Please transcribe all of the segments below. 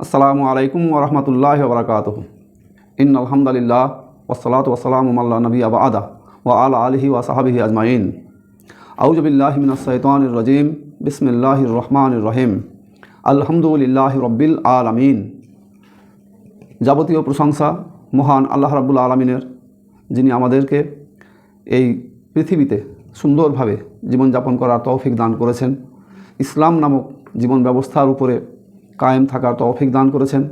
আসসালামু আলাইকুম ওরহমতুল্লাহ বরকাত ইন আলহামদুলিল্লাহ ওসলাত ওসালাম আল্লাহ নবী আবা আদা ও আলা আলহি ওয়া সাহাবিহি আজমাইন। আউজবিল্লাহমিনসৈতান রজিম। বিসমিল্লাহ রহমান রহিম। আলহামদুলিল্লাহ রব্বিল আলমিন। যাবতীয় প্রশংসা মহান আল্লাহ রাবুল আলমিনের, যিনি আমাদেরকে এই পৃথিবীতে সুন্দরভাবে জীবনযাপন করার তৌফিক দান করেছেন। ইসলাম নামক জীবন ব্যবস্থার উপরে কায়েম থাকার তৌফিক দান করেছেন।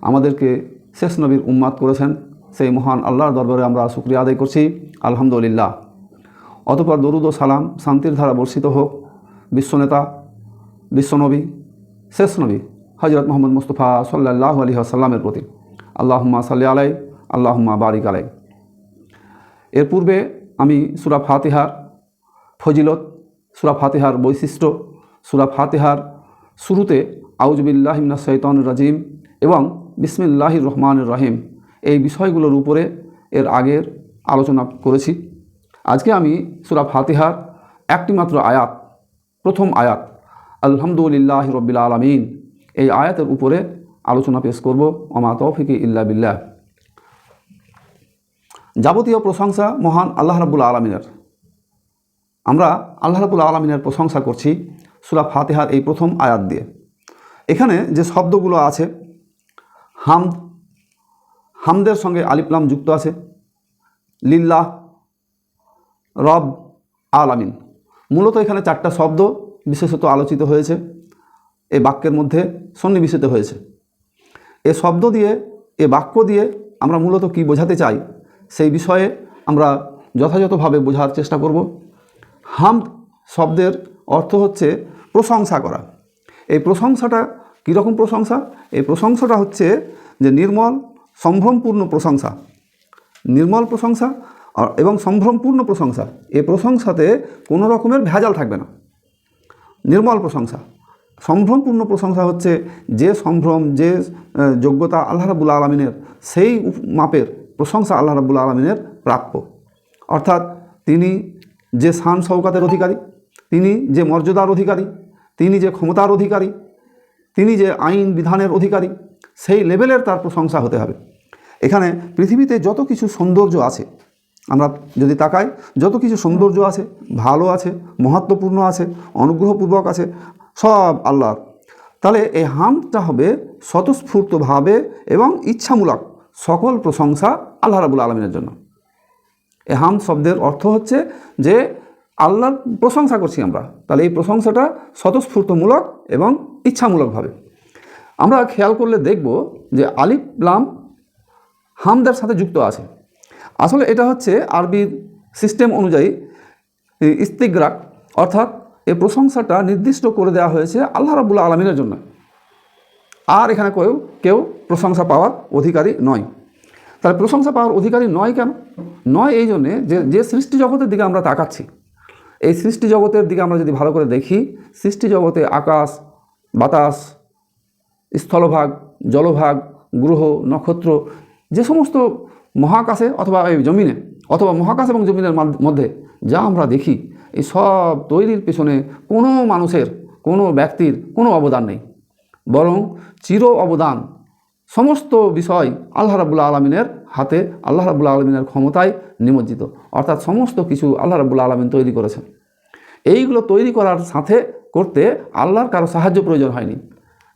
আমাদেরকে শেষ নবীর উম্মাদ করেছেন। সেই মহান আল্লাহর দরবারে আমরা শুক্রিয়া আদায় করছি। আলহামদুলিল্লাহ। অতপর দরুদ ও সালাম শান্তির ধারা বর্ষিত হোক। বিশ্বনেতা, বিশ্বনবী, শেষ নবী হজরত মোহাম্মদ মুস্তফা সাল্লাহ আলী আসাল্লামের প্রতি। আল্লাহুম্মা সাল্লি আলাই আল্লাহুম্মা বারিক আলাই এর পূর্বে আমি সুরা ফাতিহার ফজিলত, সুরা ফাতিহার বৈশিষ্ট্য, সুরা ফাতিহার শুরুতে আউজবিল্লাহিমনা সৈতন রাজিম এবং বিসমিল্লাহ রহমান রহিম এই বিষয়গুলোর উপরে এর আগের আলোচনা করেছি। আজকে আমি সুরা ফাতিহার একটি মাত্র আয়াত, প্রথম আয়াত, আলহামদুলিল্লাহ রব্বিল আলমিন, এই আয়াতের উপরে আলোচনা পেশ করব। অমা তৌফিকি ইল্লা বিল্লাহ। যাবতীয় প্রশংসা মহান আল্লাহ রাবুল আলমিনের। আমরা আল্লাহ রাবুল আলমিনের প্রশংসা করছি। সুরা ফাতেহার এই প্রথম আয়াত দিয়ে। এখানে যে শব্দগুলো আছে, হাম, হামদের সঙ্গে আলিপ্লাম যুক্ত আছে, লিল্লাহ, রব, আলামিন। মূলত এখানে চারটা শব্দ বিশেষত আলোচিত হয়েছে এই বাক্যের মধ্যে সন্নিবেশিত হয়েছে। এ শব্দ দিয়ে, এ বাক্য দিয়ে আমরা মূলত কি বোঝাতে চাই, সেই বিষয়ে আমরা যথাযথভাবে বোঝার চেষ্টা করব। হামদ শব্দের অর্থ হচ্ছে প্রশংসা করা। এই প্রশংসাটা কীরকম প্রশংসা? এই প্রশংসাটা হচ্ছে যে নির্মল সম্ভ্রমপূর্ণ প্রশংসা। নির্মল প্রশংসা এবং সম্ভ্রমপূর্ণ প্রশংসা। এই প্রশংসাতে কোনো রকমের ভেজাল থাকবে না। নির্মল প্রশংসা। সম্ভ্রমপূর্ণ প্রশংসা হচ্ছে যে সম্ভ্রম, যে যোগ্যতা আল্লাহ রাবুল আলমিনের, সেই মাপের প্রশংসা আল্লাহ রাবুল আলমিনের প্রাপ্য। অর্থাৎ তিনি যে শান শৌকাতের অধিকারী তিনি যে মর্যাদার অধিকারী, তিনি যে ক্ষমতার অধিকারী, তিনি যে আইন বিধানের অধিকারী, সেই লেভেলের তার প্রশংসা হতে হবে। এখানে পৃথিবীতে যত কিছু সৌন্দর্য আছে, আমরা যদি তাকাই, যত কিছু সৌন্দর্য আছে, ভালো আছে মহত্বপূর্ণ আছে, অনুগ্রহপূর্বক আছে, সব আল্লাহর। তাহলে এই হামটা হবে স্বতঃস্ফূর্তভাবে এবং ইচ্ছামূলক সকল প্রশংসা আল্লাহ রাবুল আলমিনের জন্য। এ হাম শব্দের অর্থ হচ্ছে যে আল্লাহর প্রশংসা করছি আমরা। তাহলে এই প্রশংসাটা স্বতঃস্ফূর্তমূলক এবং ইচ্ছামূলকভাবে। আমরা খেয়াল করলে দেখব যে আলিফ, লাম, হামদের সাথে যুক্ত আছে। আসলে এটা হচ্ছে আরবির সিস্টেম অনুযায়ী ইস্তিগ্রাক, অর্থাৎ এই প্রশংসাটা নির্দিষ্ট করে দেওয়া হয়েছে আল্লাহ রাবুল্লা আলমিনের জন্য। আর এখানে কেউ কেউ প্রশংসা পাওয়ার অধিকারী নয়। তাহলে প্রশংসা পাওয়ার অধিকারী নয় কেন? নয় এই জন্যে যে যে সৃষ্টি জগতের দিকে আমরা তাকাচ্ছি। এই সৃষ্টি জগতের দিকে আমরা যদি ভালো করে দেখি, সৃষ্টি জগতে আকাশ, বাতাস, স্থলভাগ, জলভাগ, গ্রহ, নক্ষত্র, যে সমস্ত মহাকাশে অথবা এই জমিনে, অথবা মহাকাশ এবং জমিনের মধ্যে যা আমরা দেখি, এই সব তৈরির পেছনে কোনো মানুষের, কোনো ব্যক্তির কোনো অবদান নেই। বরং চির অবদান সমস্ত বিষয় আল্লাহ রাবুল্লা আলমিনের হাতে, আল্লাহ রাবুল্লা আলমিনের ক্ষমতায় নিমজ্জিত। অর্থাৎ সমস্ত কিছু আল্লাহ রাবুল্লা আলমিন তৈরি করেছেন। এইগুলো তৈরি করার সাথে করতে আল্লাহর কারও সাহায্য প্রয়োজন হয়নি।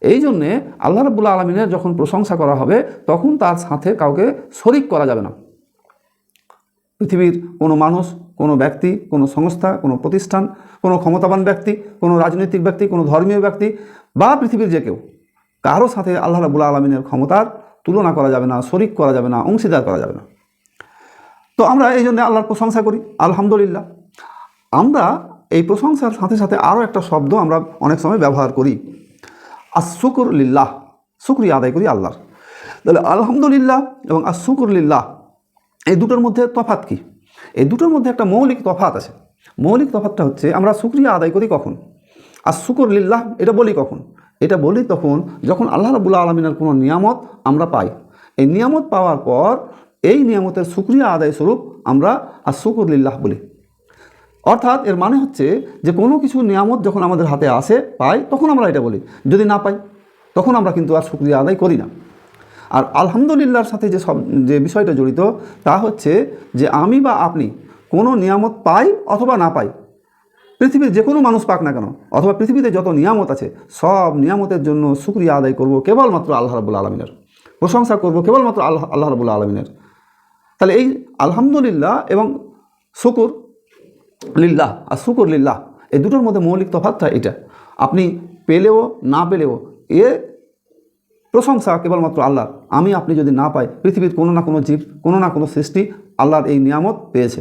এই জন্যে আল্লাহ রাবুল্লা আলমিনের যখন প্রশংসা করা হবে, তখন তার সাথে কাউকে শরিক করা যাবে না। পৃথিবীর কোনো মানুষ, কোনো ব্যক্তি, কোনো সংস্থা, কোনো প্রতিষ্ঠান, কোনো ক্ষমতাবান ব্যক্তি, কোনো রাজনৈতিক ব্যক্তি, কোনো ধর্মীয় ব্যক্তি বা পৃথিবীর যে কেউ কারও সাথে আল্লাহ রাবুল্লা আলমিনের ক্ষমতার তুলনা করা যাবে না, শরিক করা যাবে না, অংশীদার করা যাবে না। তো আমরা এই জন্য আল্লাহর প্রশংসা করি, আলহামদুলিল্লাহ। আমরা এই প্রশংসার সাথে সাথে আরও একটা শব্দ আমরা অনেক সময় ব্যবহার করি আর শুকুর লিল্লাহ, শুক্রিয়া আদায় করি আল্লাহর। তাহলে আলহামদুলিল্লাহ এবং আর শুকুর লিল্লাহ, এই দুটোর মধ্যে তফাত কি? এই দুটোর মধ্যে একটা মৌলিক তফাত আছে। মৌলিক তফাতটা হচ্ছে আমরা শুক্রিয়া আদায় করি কখন? আর শুকুর লিল্লাহ, এটা বলি কখন? এটা বলি তখন যখন আল্লাহ রাবুল্লাহ আলমিনের কোনো নিয়ামত আমরা পাই। এই নিয়ামত পাওয়ার পর এই নিয়ামতের শুক্রিয়া আদায় স্বরূপ আমরা আর শুকুর লিল্লাহ বলি। অর্থাৎ এর মানে হচ্ছে যে কোনো কিছু নিয়ামত যখন আমাদের হাতে আসে, পাই, তখন আমরা এটা বলি। যদি না পাই, তখন আমরা কিন্তু আর শুক্রিয়া আদায় করি না। আর আলহামদুলিল্লাহর সাথে যে সব, যে বিষয়টা জড়িত, তা হচ্ছে যে আমি বা আপনি কোনো নিয়ামত পাই অথবা না পাই পৃথিবীর যে কোনো মানুষ পাক না কেন? অথবা পৃথিবীতে যত নিয়ামত আছে, সব নিয়ামতের জন্য শুক্রিয়া আদায় করব কেবলমাত্র আল্লাহ রাবুল আলমিনের। প্রশংসা করব কেবলমাত্র আল্লাহ আল্লাহ রাবুল আলমিনের। তাহলে এই আলহামদুলিল্লাহ এবং শুকুর লিল্লাহ, আর শুকুর লিল্লাহ, এই দুটোর মধ্যে মৌলিক তফাতটা এটা। আপনি পেলেও না পেলেও এ প্রশংসা কেবলমাত্র আল্লাহর। আমি, আপনি যদি না পাই, পৃথিবীর কোনো না কোনো জীব, কোনো না কোনো সৃষ্টি আল্লাহর এই নিয়ামত পেয়েছে।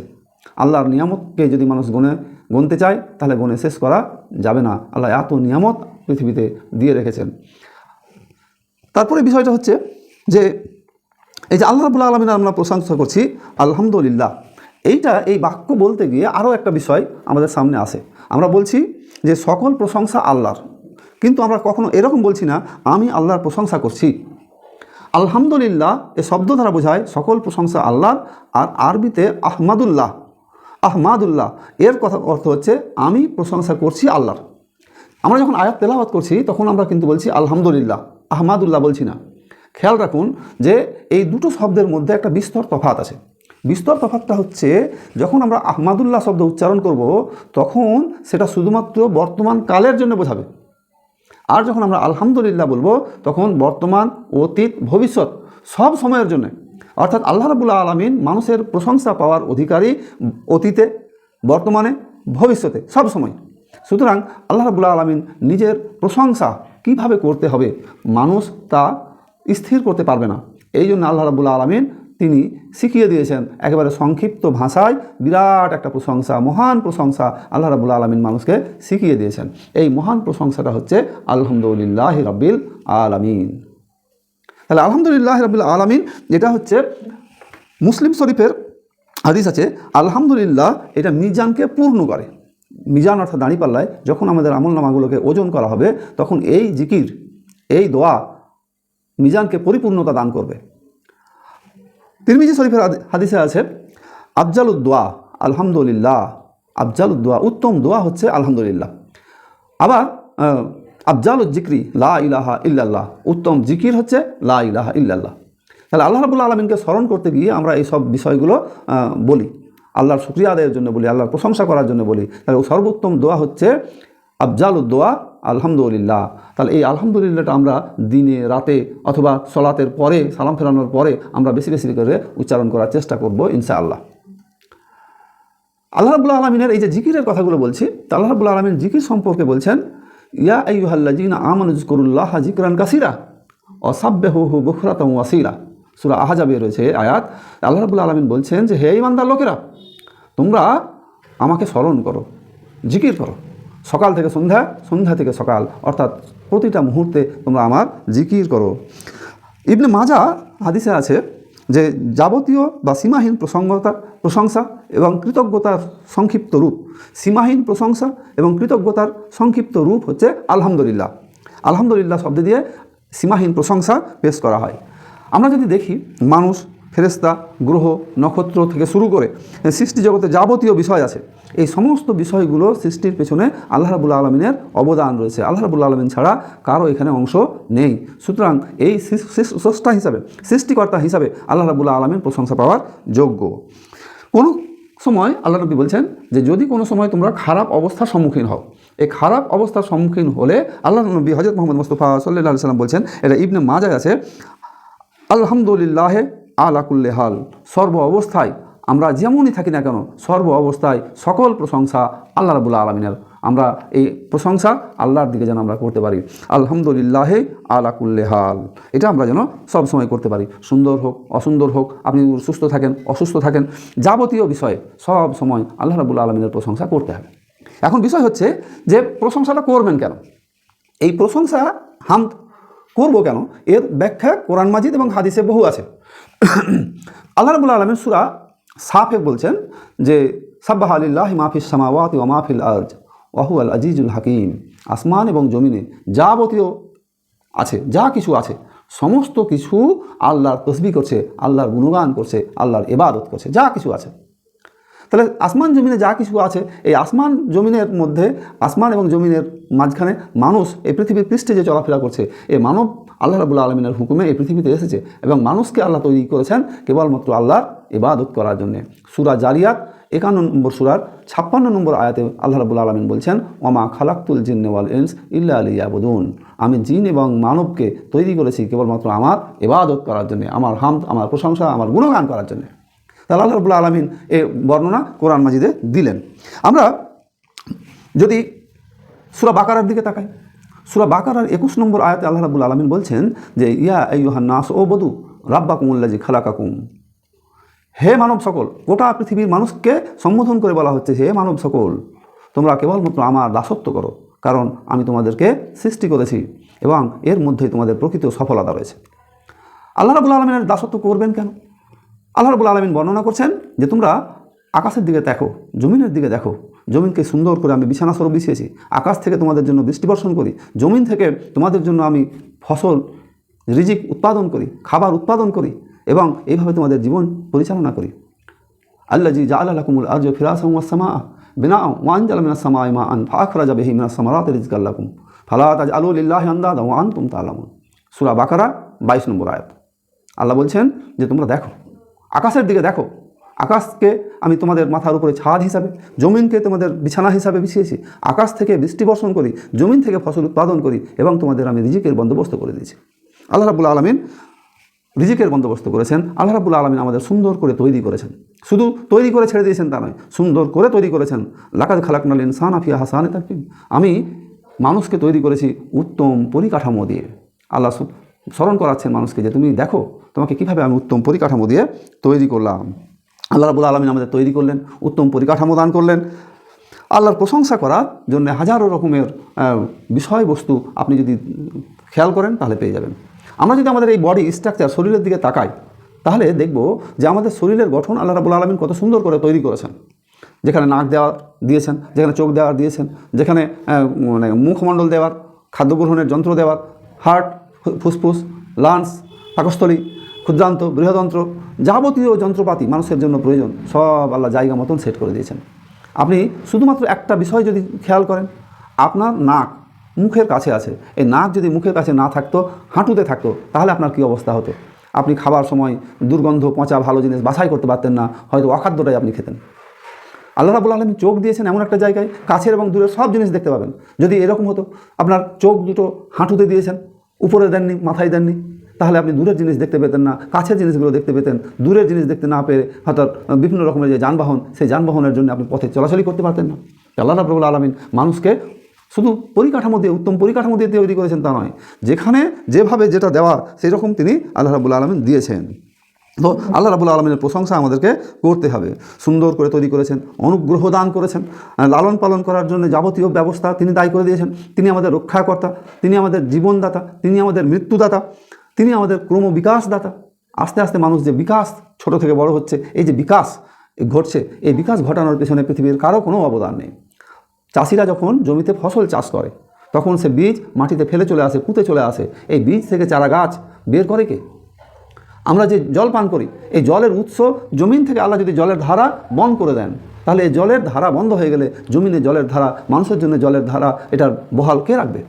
আল্লাহর নিয়ামতকে যদি মানুষ গুণে গুনতে চাই তাহলে গুনে শেষ করা যাবে না। আল্লাহ এত নিয়ামত পৃথিবীতে দিয়ে রেখেছেন। তারপরে বিষয়টা হচ্ছে যে, এই যে আল্লাহ রাবুল্লাহ আলমিনের আমরা প্রশংসা করছি, আলহামদুলিল্লাহ। এইটা, এই বাক্য বলতে গিয়ে আরও একটা বিষয় আমাদের সামনে আসে। আমরা বলছি যে, সকল প্রশংসা আল্লাহর। কিন্তু আমরা কখনো এরকম বলছি না, আমি আল্লাহর প্রশংসা করছি। আলহামদুলিল্লাহ, এ শব্দ দ্বারা বোঝায়, সকল প্রশংসা আল্লাহর, আর আরবিতে আহমাদুল্লাহ। আহমাদুল্লাহ। এর কথা অর্থ হচ্ছে, আমি প্রশংসা করছি আল্লাহর। আমরা যখন আয়াত তেলাওয়াত করছি, তখন আমরা কিন্তু বলছি, আলহামদুলিল্লাহ। আহমাদুল্লাহ বলছি না। খেয়াল রাখুন যে, এই দুটো শব্দের মধ্যে একটা বিস্তর তফাত আছে। বিস্তর তফাতটা হচ্ছে, যখন আমরা আহমাদুল্লাহ শব্দ উচ্চারণ করব, তখন সেটা শুধুমাত্র বর্তমান কালের জন্য বোঝাবে। আর যখন আমরা আলহামদুলিল্লাহ বলব, তখন বর্তমান, অতীত, ভবিষ্যৎ সব সময়ের জন্য। অর্থাৎ আল্লাহ রাবুল্লাহ আলমিন মানুষের প্রশংসা পাওয়ার অধিকারী অতীতে, বর্তমানে, ভবিষ্যতে, সব সময়। সুতরাং আল্লাহ রাবুল্লাহ আলমিন নিজের প্রশংসা কীভাবে করতে হবে মানুষ তা স্থির করতে পারবে না। এই জন্য আল্লাহ রাবুল্লাহ আলমিন তিনি শিখিয়ে দিয়েছেন একেবারে সংক্ষিপ্ত ভাষায় বিরাট একটা প্রশংসা, মহান প্রশংসা আল্লাহ রাবুল্লাহ আলমিন মানুষকে শিখিয়ে দিয়েছেন। এই মহান প্রশংসাটা হচ্ছে আলহামদুলিল্লাহ রব্বিল আলমিন। তাহলে আলহামদুলিল্লাহ রবিল আলমিন যেটা হচ্ছে মুসলিম শরীফের হাদিস আছে, আলহামদুলিল্লাহ এটা মিজানকে পূর্ণ করে। মিজান অর্থাৎ দাঁড়িপাল্লায় যখন আমাদের আমল নামাগুলোকে ওজন করা হবে, তখন এই জিকির, এই দোয়া মিজানকে পরিপূর্ণতা দান করবে। তিরমিজি শরীফের হাদিসে আছে আফজালুদ্দোয়া আলহামদুলিল্লাহ আফজালুদ্দোয়া উত্তম দোয়া হচ্ছে আলহামদুলিল্লাহ। আবার আহ, জিক্রি লা ইলাহা ইল্লাল্লাহ। উত্তম জিকির হচ্ছে লা ইলাহা ইল্লাল্লাহ। তাহলে আল্লাহ রাবুল্লাহ আলমিনকে স্মরণ করতে গিয়ে আমরা এই সব বিষয়গুলো বলি। আল্লাহর শুক্রিয়া আদায়ের জন্য বলি আল্লাহর প্রশংসা করার জন্য বলি। তাহলে সর্বোত্তম দোয়া হচ্ছে আফজাল আফজালুদ্দোয়া আলহামদুলিল্লাহ। তাহলে এই আলহামদুলিল্লাহটা আমরা দিনে রাতে অথবা সলাতের পরে সালাম ফেরানোর পরে আমরা বেশি বেশি করে উচ্চারণ করার চেষ্টা করব ইনশাআল্লাহ। আল্লাহ রাবুল্লাহ আলমিনের এই যে জিকিরের কথাগুলো বলছি তা আল্লাহ রাবুল্লাহ আলমিন জিকির সম্পর্কে বলছেন ইয়া আইহাল্লাজিনা আমানুজকরুল্লাহ জিকরান কাসিরা। অসাব্য হু হু বখরাতম ওয়াসিরা সুরা আহাজাবে রয়েছে আয়াত। আল্লাহ রাবুল্লাহ আলমিন বলছেন যে, হে ইমানদার লোকেরা, তোমরা আমাকে স্মরণ করো, জিকির করো। সকাল থেকে সন্ধ্যা সন্ধ্যা থেকে সকাল, অর্থাৎ প্রতিটা মুহূর্তে তোমরা আমার জিকির করো। ইবনে মাজা হাদিসে আছে যে যাবতীয় বা সীমাহীন প্রসঙ্গতা, প্রশংসা এবং কৃতজ্ঞতার সংক্ষিপ্ত রূপ। সীমাহীন প্রশংসা এবং কৃতজ্ঞতার সংক্ষিপ্ত রূপ হচ্ছে আলহামদুলিল্লাহ। আলহামদুলিল্লাহ শব্দ দিয়ে সীমাহীন প্রশংসা পেশ করা হয়। আমরা যদি দেখি মানুষ ফেরেস্তা গ্রহ, নক্ষত্র থেকে শুরু করে সৃষ্টি জগতে যাবতীয় বিষয় আছে। এই সমস্ত বিষয়গুলো সৃষ্টির পেছনে আল্লাহ রাবুল আলমিনের অবদান রয়েছে। আল্লাহ রাবুল আলমিন ছাড়া কারও এখানে অংশ নেই। সুতরাং এই স্রষ্টা হিসাবে, সৃষ্টিকর্তা হিসাবে আল্লাহ রাবুল্লাহ আলমিন প্রশংসা পাওয়ার যোগ্য। কোনো সময় আল্লাহ নবী বলছেন যে, যদি কোনো সময় তোমরা খারাপ অবস্থার সম্মুখীন হও। এই খারাপ অবস্থার সম্মুখীন হলে আল্লাহ নবী হজরত মোহাম্মদ মুস্তফা সাল্লাহ সাল্লাম বলছেন, এটা ইবনে মাজায় আছে, আলহামদুলিল্লাহে আলাকুল্লে হাল। সর্ব অবস্থায় আমরা যেমনই থাকি না কেন, সর্ব অবস্থায় সকল প্রশংসা আল্লাহ রাবুল্লাহ আলমিনের। আমরা এই প্রশংসা আল্লাহর দিকে যেন আমরা করতে পারি। আলহামদুলিল্লাহে আলাকুল্লে হাল। এটা আমরা যেন সব সময় করতে পারি। সুন্দর হোক, অসুন্দর হোক, আপনি সুস্থ থাকেন, অসুস্থ থাকেন, যাবতীয় বিষয়ে সব সময় আল্লাহ রাবুল্লাহ আলমিনের প্রশংসা করতে হবে। এখন বিষয় হচ্ছে যে প্রশংসাটা করবেন কেন? এই প্রশংসা হাম করব কেন? এর ব্যাখ্যা কোরআন মাজিদ এবং হাদিসে বহু আছে। আল্লাহ রবুল্লা আলমের সুরা সাফে বলছেন যে, সাব্বাহ আলিল্লাহ মাহফিস সামাওয়াত ও মাহফিল আজ ওয়াহু আল আজিজুল হাকিম। আসমান এবং জমিনে যাবতীয় আছে, যা কিছু আছে, সমস্ত কিছু আল্লাহর তসবি করছে, আল্লাহর গুণগান করছে, আল্লাহর এবাদত করছে, যা কিছু আছে। তাহলে আসমান জমিনে যা কিছু আছে, এই আসমান জমিনের মধ্যে, আসমান এবং জমিনের মাঝখানে মানুষ এই পৃথিবীর পৃষ্ঠে যে চলাফেরা করছে, এই মানব আল্লাহ রাবুল্লাহ আলমিনের হুকুমে এই পৃথিবীতে এসেছে এবং মানুষকে আল্লাহ তৈরি করেছেন কেবলমাত্র আল্লাহর ইবাদত করার জন্যে। সুরা জারিয়াত একান্ন নম্বর সুরার ছাপ্পান্ন নম্বর আয়াতে আল্লাহ রাবুল আলমিন বলছেন ওমা খালাক্তুল জিন্নেওয়াল ইনস ইল্লা আলী আবুদুন আমি জিন এবং মানবকে তৈরি করেছি কেবলমাত্র আমার ইবাদত করার জন্য, আমার হাম, আমার প্রশংসা, আমার গুণগান করার জন্য। তাহলে আল্লাহ রবুল্লা আলমিন এ বর্ণনা কোরআন মাজিদে দিলেন। আমরা যদি সুরা বাকারার দিকে তাকাই, সুরা বাকারার একুশ নম্বর আয়াতে আল্লাহ রাবুল আলমিন বলছেন যে, ইয়া ইউহান নাস, ও বধু রাব্বা কুমুল্লাজি খালাকাকুম। হে মানব সকল, গোটা পৃথিবীর মানুষকে সম্বোধন করে বলা হচ্ছে হে মানব সকল, তোমরা কেবলমাত্র আমার দাসত্ব করো, কারণ আমি তোমাদেরকে সৃষ্টি করেছি এবং এর মধ্যেই তোমাদের প্রকৃত সফলতা রয়েছে। আল্লাহ রাবুল আলমিনের দাসত্ব করবেন কেন? আল্লাহ রাবুল আলমিন বর্ণনা করছেন যে তোমরা আকাশের দিকে দেখো, জমিনের দিকে দেখো। জমিনকে সুন্দর করে আমি বিছানা স্বরূপ বিছিয়েছি। আকাশ থেকে তোমাদের জন্য বৃষ্টি বর্ষণ করি। জমিন থেকে তোমাদের জন্য আমি ফসল, রিজিক উৎপাদন করি, খাবার উৎপাদন করি এবং এইভাবে তোমাদের জীবন পরিচালনা করি। আল্লাহ জি জা আল্লাহ কুমুল আর্জ ফিরাসমা বিনা ওয়ান জাল মিনা সামা ইমা আন ফাখরা যাবে হিমিনা সামারাত রিজক আল্লাকুম ফালা তাজ আলু লিল্লাহ আন্দাদ ওয়ান তুম তালামুন সুরা বাকারা, বাইশ নম্বর আয়াত। আল্লাহ বলছেন যে তোমরা দেখো। আকাশের দিকে দেখো। আকাশকে আমি তোমাদের মাথার উপরে ছাদ হিসাবে, জমিনকে তোমাদের বিছানা হিসাবে বিছিয়েছি। আকাশ থেকে বৃষ্টি বর্ষণ করি, জমিন থেকে ফসল উৎপাদন করি এবং তোমাদের আমি রিজিকের বন্দোবস্ত করে দিয়েছি। আল্লাহ রাবুল আলমিন রিজিকের বন্দোবস্ত করেছেন। আল্লাহ রাবুল আলমিন আমাদের সুন্দর করে তৈরি করেছেন। শুধু তৈরি করে ছেড়ে দিয়েছেন তা নয়, সুন্দর করে তৈরি করেছেন। লাকাদ খালাক নাল ইনসান আফিয়া হাসান তাকিম আমি মানুষকে তৈরি করেছি উত্তম পরিকাঠামো দিয়ে। আল্লাহ স্মরণ করাচ্ছেন মানুষকে যে তুমি দেখো তোমাকে কীভাবে আমি উত্তম পরিকাঠামো দিয়ে তৈরি করলাম? আল্লাহ রাবুল আলমিন আমাদের তৈরি করলেন, উত্তম পরিকাঠামো দান করলেন। আল্লাহর প্রশংসা করার জন্য হাজারো রকমের বিষয়বস্তু আপনি যদি খেয়াল করেন তাহলে পেয়ে যাবেন। আমরা যদি আমাদের এই বডি স্ট্রাকচার শরীরের দিকে তাকাই, তাহলে দেখব যে আমাদের শরীরের গঠন আল্লাহ রাবুল আলমিন কত সুন্দর করে তৈরি করেছেন। যেখানে নাক দেওয়া দিয়েছেন, যেখানে চোখ দেওয়ার দিয়েছেন, যেখানে মানে মুখমণ্ডল দেওয়ার, খাদ্য গ্রহণের যন্ত্র দেওয়ার, হার্ট, ফুসফুস, লাংস, পাকস্থলী ক্ষুদ্রান্ত, বৃহদন্ত্র, যাবতীয় যন্ত্রপাতি মানুষের জন্য প্রয়োজন, সব আল্লাহ জায়গা মতন সেট করে দিয়েছেন। আপনি শুধুমাত্র একটা বিষয় যদি খেয়াল করেন, আপনার নাক মুখের কাছে আছে। এই নাক যদি মুখের কাছে না থাকতো, হাঁটুতে থাকতো, তাহলে আপনার কী অবস্থা হতো? আপনি খাবার সময় দুর্গন্ধ, পচা, ভালো জিনিস বাছাই করতে পারতেন না, হয়তো অখাদ্যটাই আপনি খেতেন। আল্লাহ রাবুল আলমী চোখ দিয়েছেন এমন একটা জায়গায়, কাছের এবং দূরের সব জিনিস দেখতে পাবেন। যদি এরকম হতো, আপনার চোখ দুটো হাঁটুতে দিয়েছেন, উপরে দেননি, মাথায় দেননি তাহলে আপনি দূরের জিনিস দেখতে পেতেন না, কাছের জিনিসগুলো দেখতে পেতেন। দূরের জিনিস দেখতে না পেরে হয়তো বিভিন্ন রকমের যে যানবাহন, সেই যানবাহনের জন্য আপনি পথে চলাচলই করতে পারতেন না। আল্লাহ রাবুল আলমিন মানুষকে শুধু পরিকাঠামো দিয়ে, উত্তম পরিকাঠামো দিয়ে তৈরি করেছেন তা নয়। যেখানে যেভাবে যেটা দেওয়ার সেই রকম তিনি আল্লাহ রাবুল আলমিন দিয়েছেন। তো আল্লাহ রাবুল আলমিনের প্রশংসা আমাদেরকে করতে হবে। সুন্দর করে তৈরি করেছেন, অনুগ্রহ দান করেছেন লালন পালন করার জন্য যাবতীয় ব্যবস্থা তিনি দায়ী করে দিয়েছেন। তিনি আমাদের রক্ষাকর্তা, তিনি আমাদের জীবনদাতা, তিনি আমাদের মৃত্যুদাতা। তিনি আমাদের ক্রম বিকাশদাতা। আস্তে আস্তে মানুষ যে বিকাশ ছোট থেকে বড় হচ্ছে, এই যে বিকাশ ঘটছে, এই বিকাশ ঘটানোর পেছনে পৃথিবীর কারও কোনো অবদান নেই। চাষিরা যখন জমিতে ফসল চাষ করে, তখন সে বীজ মাটিতে ফেলে চলে আসে, পুঁতে চলে আসে। এই বীজ থেকে চারা গাছ বের করে কে? আমরা যে জল পান করি, এই জলের উৎস জমিন থেকে আল্লাহ যদি জলের ধারা বন্ধ করে দেন, তাহলে এই জলের ধারা বন্ধ হয়ে গেলে জমিনে জলের ধারা, মানুষের জন্য জলের ধারা, এটার বহাল কে রাখবে?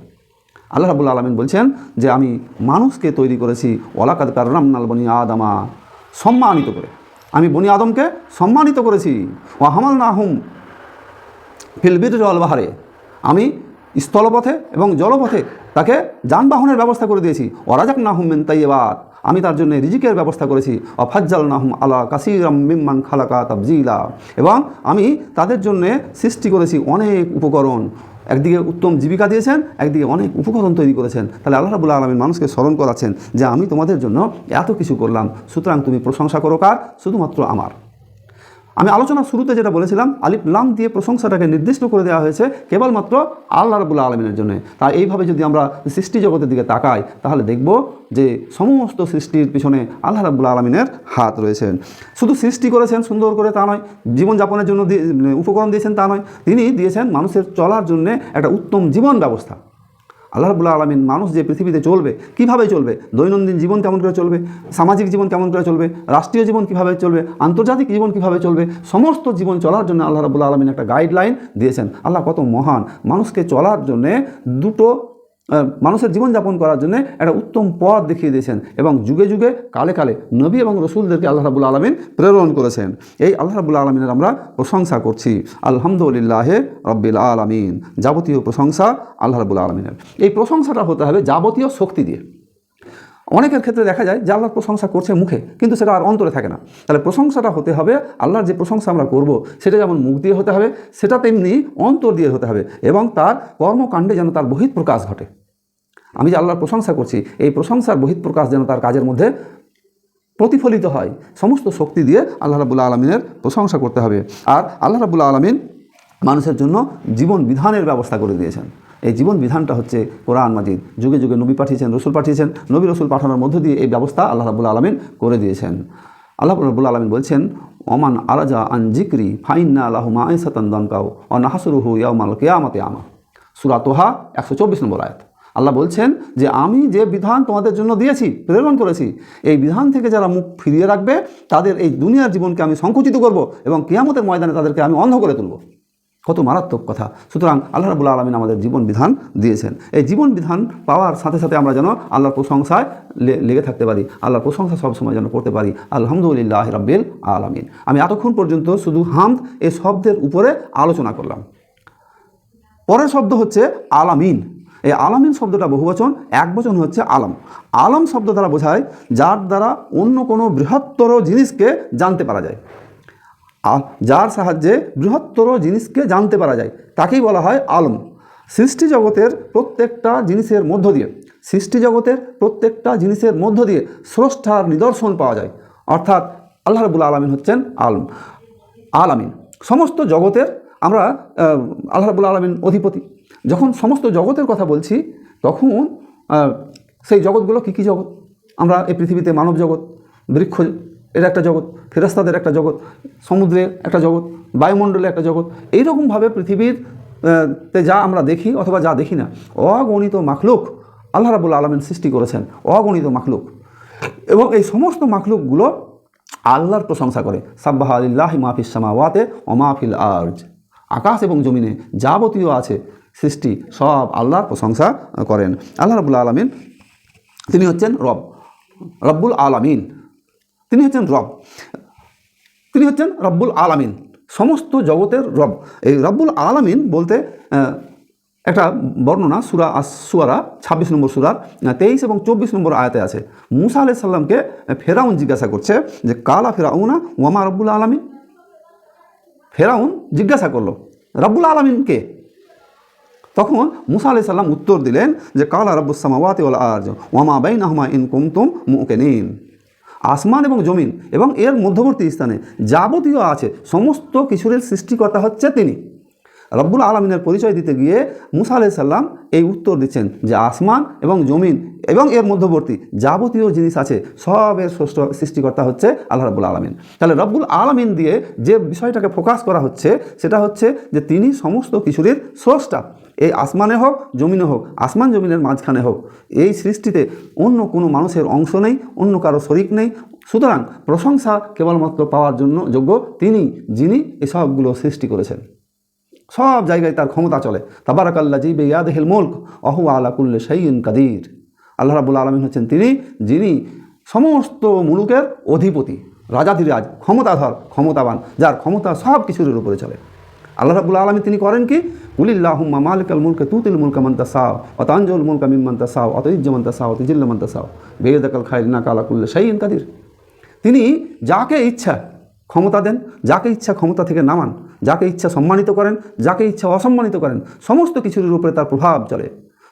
আল্লাহ রাবুল আলমিন বলছেন যে আমি মানুষকে তৈরি করেছি ওলাকাদ কাররাম নাল বনি আদামা, সম্মানিত করে। আমি বনি আদমকে সম্মানিত করেছি। ও হামাল না হুম ফিলবির বাহারে। আমি স্থলপথে এবং জলপথে তাকে যানবাহনের ব্যবস্থা করে দিয়েছি। অরাজাক না হুম তাইয়েবাদ আমি তার জন্য রিজিকের ব্যবস্থা করেছি। অফাজ্জাল নাহুম আলা কাসিরাম মিম্মান খালাকা তাবজিলা। এবং আমি তাদের জন্যে সৃষ্টি করেছি অনেক উপকরণ। একদিকে উত্তম জীবিকা দিয়েছেন, একদিকে অনেক উপকরণ তৈরি করেছেন। তাহলে আল্লাহ রাবুল্লাহ আলমিন মানুষকে স্মরণ করাচ্ছেন যে আমি তোমাদের জন্য এত কিছু করলাম। সুতরাং তুমি প্রশংসা করো কার? শুধুমাত্র আমার। আমি আলোচনা শুরুতে যেটা বলেছিলাম, আলিফ লাম দিয়ে প্রশংসাটাকে নির্দিষ্ট করে দেওয়া হয়েছে কেবলমাত্র আল্লাহ রাবুল্লাহ আলমিনের জন্য। তাই এইভাবে যদি আমরা সৃষ্টি জগতের দিকে তাকাই, তাহলে দেখব যে সমস্ত সৃষ্টির পিছনে আল্লাহ রাবুল্লাহ আলমিনের হাত রয়েছেন শুধু সৃষ্টি করেছেন সুন্দর করে তা নয়, জীবনযাপনের জন্য উপকরণ দিয়েছেন তা নয়, তিনি দিয়েছেন মানুষের চলার জন্য একটা উত্তম জীবন ব্যবস্থা। আল্লাহ রাবুল্লাহ আলমিন মানুষ যে পৃথিবীতে চলবে, কীভাবে চলবে? দৈনন্দিন জীবন কেমন করে চলবে? সামাজিক জীবন কেমন করে চলবে? রাষ্ট্রীয় জীবন কীভাবে চলবে? আন্তর্জাতিক জীবন কীভাবে চলবে? সমস্ত জীবন চলার জন্য আল্লাহ রাবুল্লা আলমিন একটা গাইডলাইন দিয়েছেন। আল্লাহ কত মহান। মানুষকে চলার জন্যে দুটো মানুষের জীবনযাপন করার জন্য একটা উত্তম পথ দেখিয়ে দিয়েছেন এবং যুগে যুগে, কালে কালে নবী এবং রসুলদেরকে আল্লাহ রাবুল আলমিন প্রেরণ করেছেন। এই আল্লাহ রাবুল আলমিনের আমরা প্রশংসা করছি। আলহামদুলিল্লাহ রব্বিল আলমিন। যাবতীয় প্রশংসা আল্লাহ রাবুল আলমিনের। এই প্রশংসাটা হতে হবে যাবতীয় শক্তি দিয়ে। অনেকের ক্ষেত্রে দেখা যায় যে আল্লাহর প্রশংসা করছে মুখে, কিন্তু সেটা আর অন্তরে থাকে না। তাহলে প্রশংসাটা হতে হবে আল্লাহর যে প্রশংসা আমরা করব, সেটা যেমন মুখ দিয়ে হতে হবে, সেটা তেমনি অন্তর দিয়ে হতে হবে এবং তার কর্মকাণ্ডে যেন তার বহিত প্রকাশ ঘটে। আমি যে আল্লাহর প্রশংসা করছি, এই প্রশংসার বহিত প্রকাশ যেন তার কাজের মধ্যে প্রতিফলিত হয়, সমস্ত শক্তি দিয়ে আল্লাহ রাবুল্লাহ আলমিনের প্রশংসা করতে হবে। আর আল্লাহ রাবুল্লাহ আলমিন মানুষের জন্য জীবন বিধানের ব্যবস্থা করে দিয়েছেন। এই জীবন বিধানটা হচ্ছে কোরআন মাজিদ। যুগে যুগে নবী পাঠিয়েছেন, রসুল পাঠিয়েছেন, নবী রসুল পাঠানোর মধ্য দিয়ে এই ব্যবস্থা আল্লাহ রাবুল্লাহ আলমিন করে দিয়েছেন। আল্লাহ রবুল্লা আলমিন বলছেন অমান আরাজা আন জিক্রি ফাইন্না আল্লাহ মাইসাতান দনকাও অ নাহাসুরুহু ইয়ামাল কেয়ামতে আমা। সুরা তোহা একশো চব্বিশ নম্বর আয়াত। আল্লাহ বলছেন যে, আমি যে বিধান তোমাদের জন্য দিয়েছি, প্রেরণ করেছি, এই বিধান থেকে যারা মুখ ফিরিয়ে রাখবে, তাদের এই দুনিয়ার জীবনকে আমি সংকুচিত করব এবং কেয়ামতের ময়দানে তাদেরকে আমি অন্ধ করে তুলব। কত মারাত্মক কথা। সুতরাং আল্লাহ রাবুল্লাহ আলমিন আমাদের জীবন বিধান দিয়েছেন। এই জীবন বিধান পাওয়ার সাথে সাথে আমরা যেন আল্লাহর প্রশংসায় লেগে থাকতে পারি, আল্লাহর প্রশংসা সবসময় যেন করতে পারি। আলহামদুলিল্লাহ রাব্বিল আলমিন। আমি এতক্ষণ পর্যন্ত শুধু হামদ এই শব্দের উপরে আলোচনা করলাম। পরের শব্দ হচ্ছে আলামিন। এই আলামিন শব্দটা বহুবচন এক বচন হচ্ছে আলম। আলম শব্দ দ্বারা বোঝায় যার দ্বারা অন্য কোনো বৃহত্তর জিনিসকে জানতে পারা যায়। যার সাহায্যে বৃহত্তর জিনিসকে জানতে পারা যায়। তাকেই বলা হয় আলম। সৃষ্টি জগতের প্রত্যেকটা জিনিসের মধ্য দিয়ে, সৃষ্টি জগতের প্রত্যেকটা জিনিসের মধ্য দিয়ে স্রষ্টার নিদর্শন পাওয়া যায়। অর্থাৎ আল্লাহ রবুল্লা আলমিন হচ্ছেন আলম। আলামিন। সমস্ত জগতের আমরা আল্লাহ রাবুল আলমিন অধিপতি। যখন সমস্ত জগতের কথা বলছি, তখন সেই জগৎগুলো কী কী জগৎ? আমরা এই পৃথিবীতে মানব জগৎ, বৃক্ষ এর একটা জগৎ ফেরাস্তাদের একটা জগৎ, সমুদ্রে একটা জগৎ, বায়ুমণ্ডলে একটা জগৎ, এইরকমভাবে পৃথিবীর তে যা আমরা দেখি অথবা যা দেখি না, অগণিত মাখলুক আল্লাহ রাবুল আলমিন সৃষ্টি করেছেন, অগণিত মাখলুক। এবং এই সমস্ত মাখলুকগুলো আল্লাহর প্রশংসা করে, সাব্বাহ আলিল্লাহ মাহফিস সামাওয়াতে অমাফিল আর্জ। আকাশ এবং জমিনে যাবতীয় আছে সৃষ্টি, সব আল্লাহর প্রশংসা করেন। আল্লাহ রবুল্লা আলমিন, তিনি হচ্ছেন রব, রব্বুল আলামিন। তিনি হচ্ছেন রব। তিনি হচ্ছেন রব্বুল আলামিন। সমস্ত জগতের রব। এই রব্বুল আলামিন বলতে একটা বর্ণনা, সুরা সুয়ারা ছাব্বিশ নম্বর সুরার তেইশ এবং চব্বিশ নম্বর আয়াতে আছে। মুসা আলাইহিস সাল্লামকে ফেরাউন জিজ্ঞাসা করছে যে, কালা ফেরাউনা ওয়ামা রব্বুল আলামিন? ফেরাউন জিজ্ঞাসা করল, রব্বুল আলামিন কে? তখন মুসা আলাইহিস সাল্লাম উত্তর দিলেন যে, কালা রব্বুস সামাওয়াতি ওয়াল আরজ ওয়ামা বাইনাহুমা ইন কুমতুম মুকিনিন আসমান এবং জমিন এবং এর মধ্যবর্তী স্থানে যাবতীয় আছে, সমস্ত কিছুর সৃষ্টিকর্তা হচ্ছে তিনি। রব্বুল আলমিনের পরিচয় দিতে গিয়ে মুসা আলাইহিস সাল্লাম এই উত্তর দিচ্ছেন যে আসমান এবং জমিন এবং এর মধ্যবর্তী যাবতীয় জিনিস আছে সবের ষষ্ঠ সৃষ্টিকর্তা হচ্ছে আল্লাহ রব্বুল আলমিন। তাহলে রব্বুল আলমিন দিয়ে যে বিষয়টাকে ফোকাস করা হচ্ছে, সেটা হচ্ছে যে তিনি সমস্ত কিছুরই স্রষ্টা। এই আসমানে হোক, জমিনে হোক, আসমান জমিনের মাঝখানে হোক, এই সৃষ্টিতে অন্য কোনো মানুষের অংশ নেই, অন্য কারও শরিক নেই। সুতরাং প্রশংসা কেবলমাত্র পাওয়ার জন্য যোগ্য তিনি যিনি এসবগুলো সৃষ্টি করেছেন। সব জায়গায় তার ক্ষমতা চলে। তাবারাকাল্লা জি বেয়াদহিল মুল্ক, অহু আলা কুল্লে শাইন কাদির। আল্লাহ রাবুল আলমিন হচ্ছেন তিনি যিনি সমস্ত মুলুকের অধিপতি, রাজাধিরাজ, ক্ষমতাধর, ক্ষমতাবান, যার ক্ষমতা সব কিছুর উপরে চলে। আল্লাহ রাবুল আলমী তিনি করেন কি? উলিল্লাহুম্মা মালিকাল মুলকে তুতিল মুলকা মন্তা সাও অতাঞ্জল মুলকা মিমন্তা সাও অত ইজ্জমন্তা সাও তিজিল্লমন্তা সাও বেদাকাল খাইল না কালা কুল্লে সেই কাদির। তিনি যাকে ইচ্ছা ক্ষমতা দেন, যাকে ইচ্ছা ক্ষমতা থেকে নামান, যাকে ইচ্ছা সম্মানিত করেন, যাকে ইচ্ছা অসম্মানিত করেন, সমস্ত কিছুর উপরে তার প্রভাব চলে।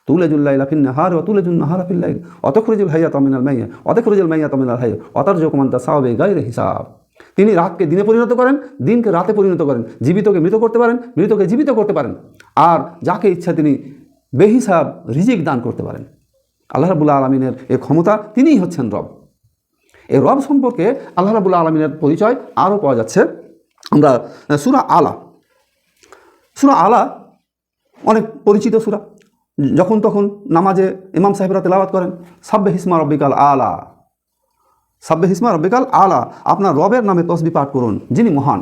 তুলে জুল্লাই লাফিন হার ও তুলে জুন হার ফিল্লাই অতখরুজুল হাইয়া তমিনাল মাইয়া অতখরুজুল মাইয়া তমিনাল হাইয়া অতার জোকমান্তা সাহবে গায়ের হিসাব। তিনি রাতকে দিনে পরিণত করেন, দিনকে রাতে পরিণত করেন, জীবিতকে মৃত করতে পারেন, মৃতকে জীবিত করতে পারেন। আর যাকে ইচ্ছা তিনি বেহিসাব রিজিক দান করতে পারেন। আল্লাহ রাবুল্লাহ আলমিনের এই ক্ষমতা তিনিই হচ্ছেন রব। এই রব সম্পর্কে আল্লাহ রাবুল্লাহ আলমিনের পরিচয় আরও পাওয়া যাচ্ছে। আমরা সুরা আলা। সুরা আলা অনেক পরিচিত সুরা। যখন তখন নামাজে ইমাম সাহেবরা তেলাওয়াত করেন সাব্বে হিসমা রব্বিকাল আলা। সাব্বে হিসমা রব্বিকাল আলা, আপনার রবের নামে তসবি পাঠ করুন, যিনি মহান।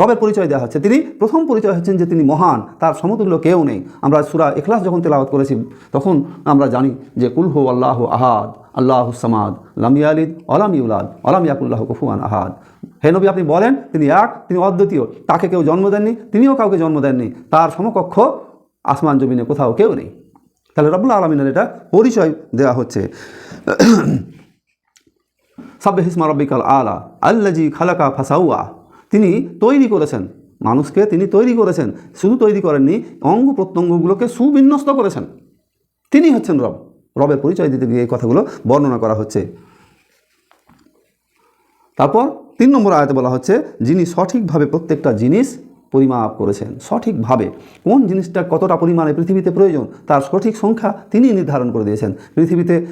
রবের পরিচয় দেওয়া হচ্ছে তিনি, প্রথম পরিচয় হচ্ছেন যে তিনি মহান, তার সমতুল্য কেউ নেই। আমরা সুরা এখলাস যখন তেলাওয়াত করেছি, তখন আমরা জানি যে কুলহু আল্লাহ আহাদ, আল্লাহ সামাদ লামিয়ালিদ অলাম ইউলাদ অলাম ইয়াকুল্লাহ কুফুয়ান আহাদ। হে নবী, আপনি বলেন, তিনি এক, তিনি অদ্বিতীয়, তাকে কেউ জন্ম দেননি, তিনিও কাউকে জন্ম দেননি, তার সমকক্ষ আসমান জমিনে কোথাও কেউ নেই। তাহলে রব্বুল আলমিনের এটা পরিচয় দেওয়া হচ্ছে। সাব্বে হিসমা রব্বিকাল আলা আল্লাজি খালাকা ফাসাউয়া। তিনি তৈরি করেছেন। মানুষকে তিনি তৈরি করেছেন। শুধু তৈরি করেননি, অঙ্গ প্রত্যঙ্গগুলোকে সুবিন্যস্ত করেছেন। তিনি হচ্ছেন রব। রবের পরিচয় দিতে গিয়ে এই কথাগুলো বর্ণনা করা হচ্ছে। তারপর তিন নম্বর আয়াতে বলা হচ্ছে, যিনি সঠিকভাবে প্রত্যেকটা জিনিস পরিমাপ করেছেন সঠিকভাবে। কোন জিনিসটা কতটা পরিমাণে পৃথিবীতে প্রয়োজন, তার সঠিক সংখ্যা তিনি নির্ধারণ করে দিয়েছেন। পৃথিবীতে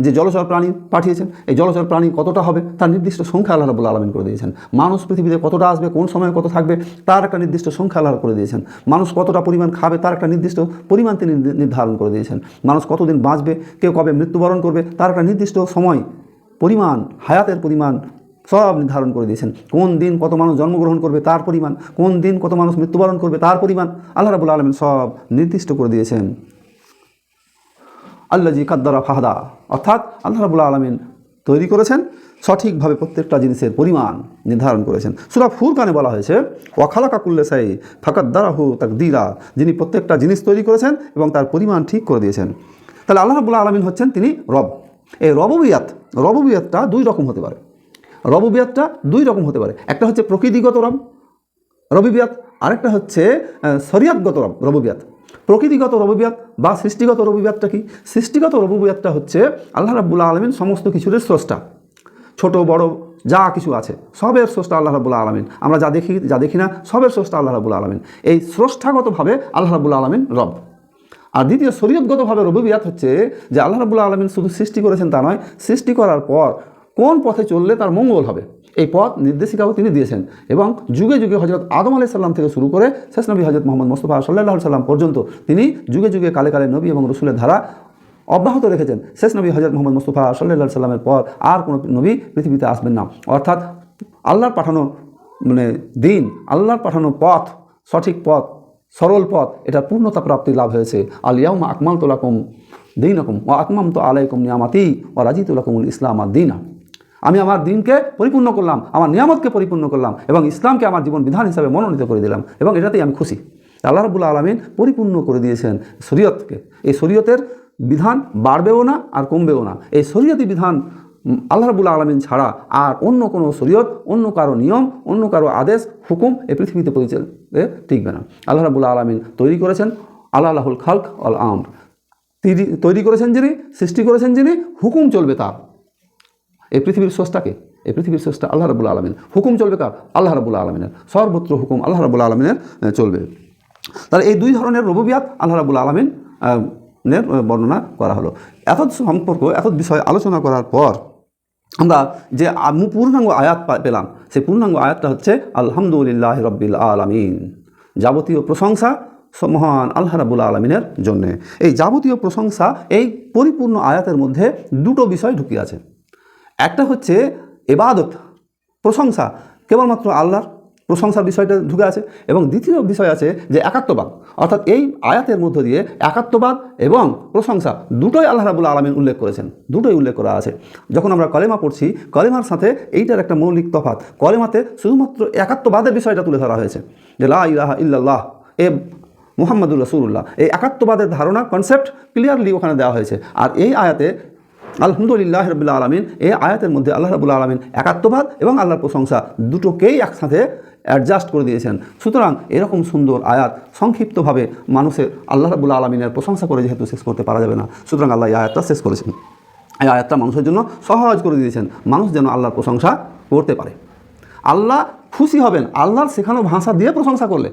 যে জলচর প্রাণী পাঠিয়েছেন, এই জলচর প্রাণী কতটা হবে, তার নির্দিষ্ট সংখ্যা আল্লাহ রাবুল আলমিন করে দিয়েছেন। মানুষ পৃথিবীতে কতটা আসবে, কোন সময়ে কত থাকবে, তার একটা নির্দিষ্ট সংখ্যা আল্লাহ করে দিয়েছেন। মানুষ কতটা পরিমাণ খাবে, তার একটা নির্দিষ্ট পরিমাণ তিনি নির্ধ- নির্ধারণ করে দিয়েছেন। মানুষ কতদিন বাঁচবে, কেউ কবে মৃত্যুবরণ করবে, তার একটা নির্দিষ্ট সময়, পরিমাণ, হায়াতের পরিমাণ সব নির্ধারণ করে দিয়েছেন। কোন দিন কত মানুষ জন্মগ্রহণ করবে তার পরিমাণ, কোন দিন কত মানুষ মৃত্যুবরণ করবে তার পরিমাণ, আল্লাহ রাবুল আলমিন সব নির্দিষ্ট করে দিয়েছেন। আল্লাহ জি কাদ্দারা ফাহাদা, অর্থাৎ আল্লাহ রাবুল আলমিন তৈরি করেছেন, সঠিকভাবে প্রত্যেকটা জিনিসের পরিমাণ নির্ধারণ করেছেন। সুরা ফুরকানে বলা হয়েছে ওয়াখালা কাকুল্লে সাই ফাকাদ্দারাহু তাক দিরা যিনি প্রত্যেকটা জিনিস তৈরি করেছেন এবং তার পরিমাণ ঠিক করে দিয়েছেন। তাহলে আল্লাহ রাবুল আলমিন হচ্ছেন তিনি রব। এই রববিয়াত, রববিয়াতটা দুই রকম হতে পারে। রববিয়াতটা দুই রকম হতে পারে। একটা হচ্ছে প্রকৃতিগত রব, রবিবিয়াত, আরেকটা হচ্ছে শরিয়াতগত রব, রববিয়াত। প্রকৃতিগত রববিয়াত বা সৃষ্টিগত রবিবিয়াতটা কি? সৃষ্টিগত রববিয়াতটা হচ্ছে আল্লাহ রাবুল্লাহ আলমিন সমস্ত কিছুর স্রষ্টা। ছোট, বড়, যা কিছু আছে, সবের স্রষ্টা আল্লাহ রাবুল্লাহ আলমিন। আমরা যা দেখি যা দেখি না, সবের স্রষ্টা আল্লাহ রাবুল্লাহ আলমিন। এই স্রষ্টাগতভাবে আল্লাহ রাবুল্লাহ আলমিন রব। আর দ্বিতীয়, শরীয়তগতভাবে রববিয়াত হচ্ছে যে আল্লাহ রাবুল্লাহ আলমিন শুধু সৃষ্টি করেছেন তা নয়, সৃষ্টি করার পর কোন পথে চললে তার মঙ্গল হবে? এই পথ নির্দেশিকাও তিনি দিয়েছেন এবং যুগে যুগে হজরত আদম আলাইহিস সাল্লাম থেকে শুরু করে শেষ নবী হজরত মোহাম্মদ মোস্তফা সাল্লাহ সাল্লাম পর্যন্ত তিনি যুগে যুগে কালে কালে নবী এবং রসুলের ধারা অব্যাহত রেখেছেন। শেষ নবী হজরত মোহাম্মদ মুস্তফা সাল্লাহ সাল্লামের পর আর কোনো নবী পৃথিবীতে আসবেন না। অর্থাৎ আল্লাহর পাঠানো মানে দিন, আল্লাহর পাঠানো পথ, সঠিক পথ, সরল পথ এটা পূর্ণতা প্রাপ্তি লাভ হয়েছে। আলিয়াউমা আকমাল তোলাকুম দিন রকম ও আকমাম তো আলাইকুম নিয়ামাতি ও রাজিতুলাকুমুল ইসলাম আর দিনা। আমি আমার দিনকে পরিপূর্ণ করলাম, আমার নিয়ামতকে পরিপূর্ণ করলাম এবং ইসলামকে আমার জীবন বিধান হিসাবে মনোনীত করে দিলাম এবং এটাতেই আমি খুশি। আল্লাহ রাবুল্লাহ আলমিন পরিপূর্ণ করে দিয়েছেন শরীয়তকে। এই শরীয়তের বিধান বাড়বেও না আর কমবেও না। এই শরীয়তি বিধান আল্লাহ রাবুল্লাহ আলমিন ছাড়া আর অন্য কোনো শরীয়ত, অন্য কারও নিয়ম, অন্য কারও আদেশ, হুকুম এই পৃথিবীতে পরিচালিত টিকবে না। আল্লাহ রাবুল্লাহ আলমিন তৈরি করেছেন আল্লাহ আল্লাহুল খালক আল আম তৈরি করেছেন যিনি, সৃষ্টি করেছেন যিনি, হুকুম চলবে তার। এই পৃথিবীর স্রষ্টাকে? এই পৃথিবীর স্রষ্টা আল্লাহ রাবুল আলমিনের হুকুম চলবে কার? আল্লাহ রাবুল আলমিনের। সর্বত্র হুকুম আল্লাহ রাবুল আলমিনের চলবে। তাহলে এই দুই ধরনের রববিয়াত আল্লাহ রাবুল আলমিন নের বর্ণনা করা হলো। এত সম্পর্ক এত বিষয় আলোচনা করার পর আমরা যে পূর্ণাঙ্গ আয়াত পেলাম। সেই পূর্ণাঙ্গ আয়াতটা হচ্ছে, আলহামদুলিল্লাহ রব্বিল আলমিন। যাবতীয় প্রশংসা মহান আল্লাহ রাবুল আলমিনের জন্যে। এই যাবতীয় প্রশংসা, এই পরিপূর্ণ আয়াতের মধ্যে দুটো বিষয় ঢুকিয়ে আছে। একটা হচ্ছে এবাদত, প্রশংসা, কেবলমাত্র আল্লাহর প্রশংসার বিষয়টা ঢুকে আছে। এবং দ্বিতীয় বিষয় আছে যে একাত্মবাদ, অর্থাৎ এই আয়াতের মধ্য দিয়ে একাত্মবাদ এবং প্রশংসা দুটোই আল্লাহ রাবুল আলমিন উল্লেখ করেছেন, দুটোই উল্লেখ করা আছে। যখন আমরা কলেমা পড়ছি, কলেমার সাথে এইটার একটা মৌলিক তফাত কলেমাতে শুধুমাত্র একাত্মবাদের বিষয়টা তুলে ধরা হয়েছে। যে লা ইলাহা ইল্লাল্লাহ, এ মুহাম্মদুর রসুল্লাহ এই একাত্মবাদের ধারণা কনসেপ্ট ক্লিয়ারলি ওখানে দেওয়া হয়েছে। আর এই আয়াতে আলহামদুলিল্লাহ রবিল্লা আলমিন। এই আয়াতের মধ্যে আল্লাহ রবুল্লা আলমিন একাত্মবাদ এবং আল্লাহর প্রশংসা দুটোকেই একসাথে অ্যাডজাস্ট করে দিয়েছেন। সুতরাং এরকম সুন্দর আয়াত সংক্ষিপ্তভাবে মানুষের আল্লাহ রবুল্লা আলমিনের প্রশংসা করে যেহেতু শেষ করতে পারা যাবে না, সুতরাং আল্লাহ এই আয়াতটা শেষ করেছেন। এই আয়াতটা মানুষের জন্য সহজ করে দিয়েছেন, মানুষ যেন আল্লাহর প্রশংসা করতে পারে। আল্লাহ খুশি হবেন, আল্লাহর শেখানো ভাষা দিয়ে প্রশংসা করলে।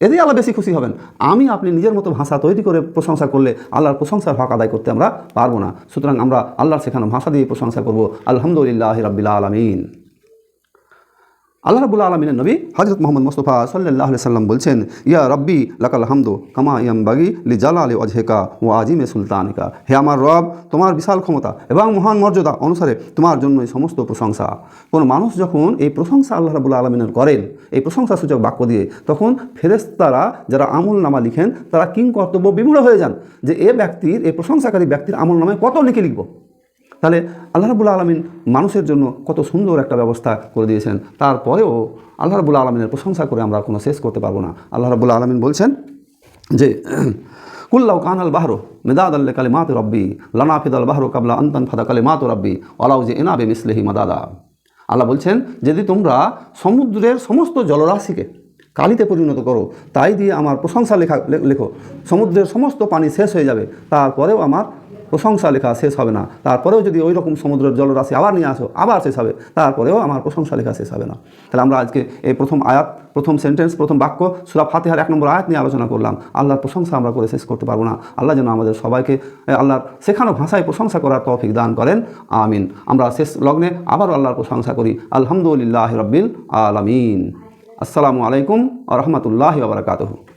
এতেই আল্লাহ বেশি খুশি হবেন। আমি আপনি নিজের মতো ভাষা তৈরি করে প্রশংসা করলে আল্লাহর প্রশংসার হক আদায় করতে আমরা পারব না। সুতরাং আমরা আল্লাহর সেখানে ভাষা দিয়ে প্রশংসা করব। আলহামদুলিল্লাহ রাবিল্লা আলমিন। আল্লাহ রাবুল আলমিনের নবী হজরত মোহাম্মদ মুস্তফা সাল্লাহ সাল্লাম বলছেন, ইয়া রব্বি, লাকাল হামদু কামা ইয়াম বাগি লি জালা অজহেকা ও আজিমে সুলতানিকা। হে আমার রব, তোমার বিশাল ক্ষমতা এবং মহান মর্যাদা অনুসারে তোমার জন্য এই সমস্ত প্রশংসা। কোন মানুষ যখন এই প্রশংসা আল্লাহ রাবুল আলমিনের করেন, এই প্রশংসা সূচক বাক্য দিয়ে, তখন ফেরেস্তারা যারা আমল নামা লিখেন, তারা কিং কর্তব্য বিমূঢ় হয়ে যান যে এ ব্যক্তির এই প্রশংসাকারী ব্যক্তির আমল নামে কত লিখে লিখব। তাহলে আল্লাহ রাবুল আলমিন মানুষের জন্য কত সুন্দর একটা ব্যবস্থা করে দিয়েছেন। তারপরেও আল্লাহ রাবুল আলমিনের প্রশংসা করে আমরা কোনো শেষ করতে পারব না। আল্লাহ রাবুল আলমিন বলছেন যে কুল্লাউ কানাল বাহরো মেদাদ আল্লে কালে মাত রব্বি লানা ফিদাল বাহরো কাবলা আন্তান ফাদা কালে মাত রব্বি অলাউ যে এনাবে মিসলেহি মাদাদা। আল্লাহ বলছেন, যদি তোমরা সমুদ্রের সমস্ত জলরাশিকে কালিতে পরিণত করো, তাই দিয়ে আমার প্রশংসা লেখা লেখো। সমুদ্রের সমস্ত পানি শেষ হয়ে যাবে। তারপরেও আমার প্রশংসা লেখা শেষ হবে না। তারপরেও যদি ওই রকম সমুদ্রের জলরাশি আবার নিয়ে আসো, আবার শেষ হবে। তারপরেও আমার প্রশংসা লেখা শেষ হবে না। তাহলে আমরা আজকে এই প্রথম আয়াত, প্রথম সেন্টেন্স প্রথম বাক্য, সুরা ফাতেহার এক নম্বর আয়াত নিয়ে আলোচনা করলাম। আল্লাহর প্রশংসা আমরা করে শেষ করতে পারব না। আল্লাহ যেন আমাদের সবাইকে আল্লাহর শেখানো ভাষায় প্রশংসা করার তৌফিক দান করেন। আমিন। আমরা শেষ লগ্নে আবারও আল্লাহর প্রশংসা করি। আলহামদুলিল্লাহ রব্বিল আলামিন। আসসালামু আলাইকুম আ রহমতুল্লাহ বারকাতহ।